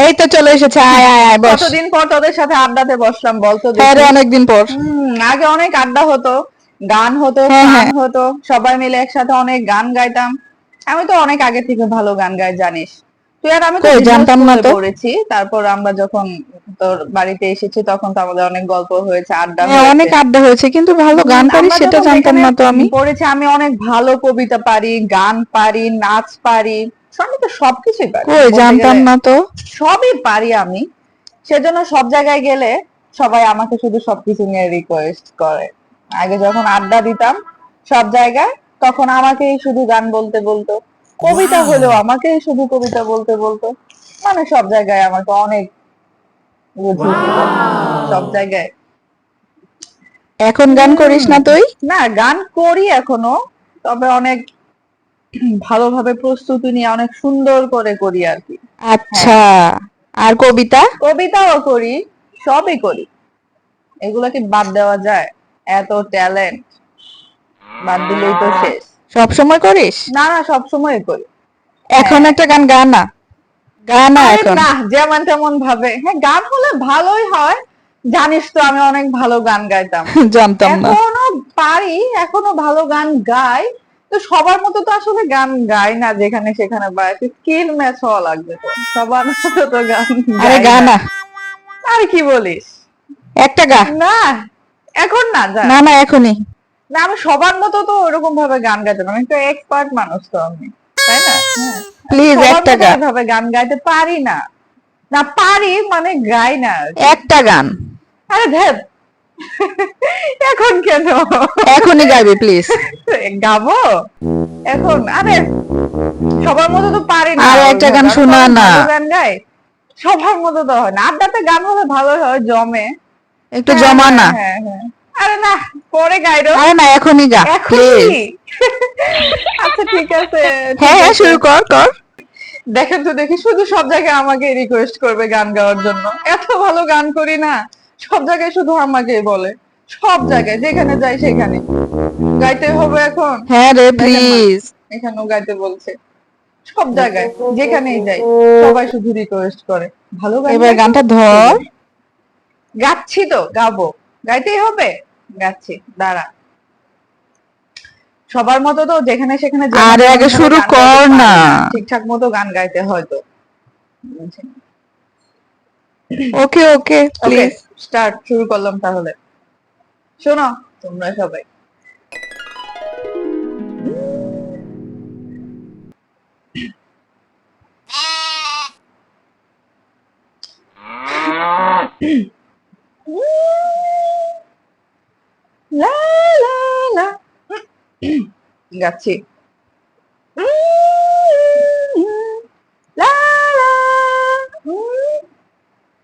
এই তো চলে এসেছে আয় আয় আয় বস। কতদিন পর তোদের সাথে আড্ডাতে বসলাম বলতো হ্যাঁ রে দেখি। অনেকদিন পর। আগে অনেক আড্ডা হতো গান হতো হ্যাঁ, গান হ্যাঁ। হতো সবাই মিলে একসাথে অনেক গান গাইতাম। আমি তো অনেক আগে থেকে ভালো গান গাই জানিস। তুই আর আমি তো জানতাম না তো। পড়েছি তারপর আমরা যখন তোর বাড়িতে এসেছি তখন তো আমাদের অনেক গল্প হয়েছে আড্ডা হ্যাঁ, হয়েছে। অনেক আড্ডা হয়েছে কিন্তু ভালো গান পারি সেটা জানতাম না তো আমি। পড়েছি আমি অনেক ভালো কবিতা পারি গান পারি নাচ পারি। আমি তো সবকিছুই পারি। কই জানতাম না তো। সবই পারি আমি। সেজন্য সব জায়গায় গেলে সবাই আমাকে শুধু সবকিছু নিয়ে রিকোয়েস্ট করে। আগে যখন আড্ডা দিতাম সব জায়গায় তখন আমাকেই শুধু গান বলতে বলতো। কবিতা হলেও আমাকেই শুধু কবিতা বলতে বলতো। মানে সব জায়গায় আমাকে অনেক সব জায়গায়। এখন গান করিস না তুই? না গান করি এখনও তবে অনেক ভালোভাবে প্রস্তুতি নিয়ে অনেক সুন্দর করে করি আর কি। আচ্ছা আর কবিতা? কবিতাও করি সবই করি। এগুলা কি বাদ দেওয়া যায়? এত ট্যালেন্ট বাদ দিলেই তো শেষ। সব সময় করিস? না না সব সময় করি। এখন একটা গান গা না গা না এখন। না যেমন তেমন ভাবে। হ্যাঁ গান হলে ভালোই হয়। জানিস তো আমি অনেক ভালো গান গাইতাম। জানতাম না। এখনও পারি এখনও ভালো গান গাই। তো সবার মতো তো আসলে গান গাই না যেখানে সেখানে বা স্কিল ম্যাচ হওয়া লাগবে তো। সবার মতো তো গান আরে কি বলিস? একটা গা। না এখন না না না এখনই। না আমি সবার মতো তো ওরকম ভাবে গান গাইতে পারি আমি তো এক্সপার্ট মানুষ তো আমি। তাই না। প্লিজ একটা মতো গা। এভাবে গান গাইতে পারি না। না পারি মানে গাই না একটা গান। আরে ধ্যাত এখন কেন? এখনই গাইবি প্লিজ গাবো? এখন আরে সবার মতো তো পারি না। আরে একটা গান শোনা না। গান গায় সবার মতো তো হয় না। আড্ডাতে গান হলে ভালো হয় জমে। একটু হ্যাঁ, জমা না। হ্যাঁ হ্যাঁ আরে না পরে গাইরো আরে না এখনই গা প্লিজ আচ্ছা ঠিক আছে। হ্যাঁ হ্যাঁ শুরু কর কর। দেখেন তো দেখি শুধু সব জায়গায় আমাকে রিকোয়েস্ট করবে গান গাওয়ার জন্য। এত ভালো গান করি না। সব জায়গায় শুধু আমাকেই বলে। সব জায়গায় যেখানে যাই সেখানে। গাইতে হবে এখন? হ্যাঁ রে প্লিজ এখানেও গাইতে বলছে। সব জায়গায় যেখানেই যাই সবাই শুধু রিকোয়েস্ট করে। ভালো গান এবার গানটা ধর। গাচ্ছি তো গাবো। গাইতেই হবে? গাচ্ছি দাঁড়া। সবার মতো তো যেখানে সেখানে আরে আগে শুরু কর না। ঠিকঠাক মতো গান গাইতে হয়তো ওকে ওকে ওকে স্টার্ট শুরু করলাম তাহলে। শোনো তোমরা সবাই। লা লা লা। গাচ্ছি।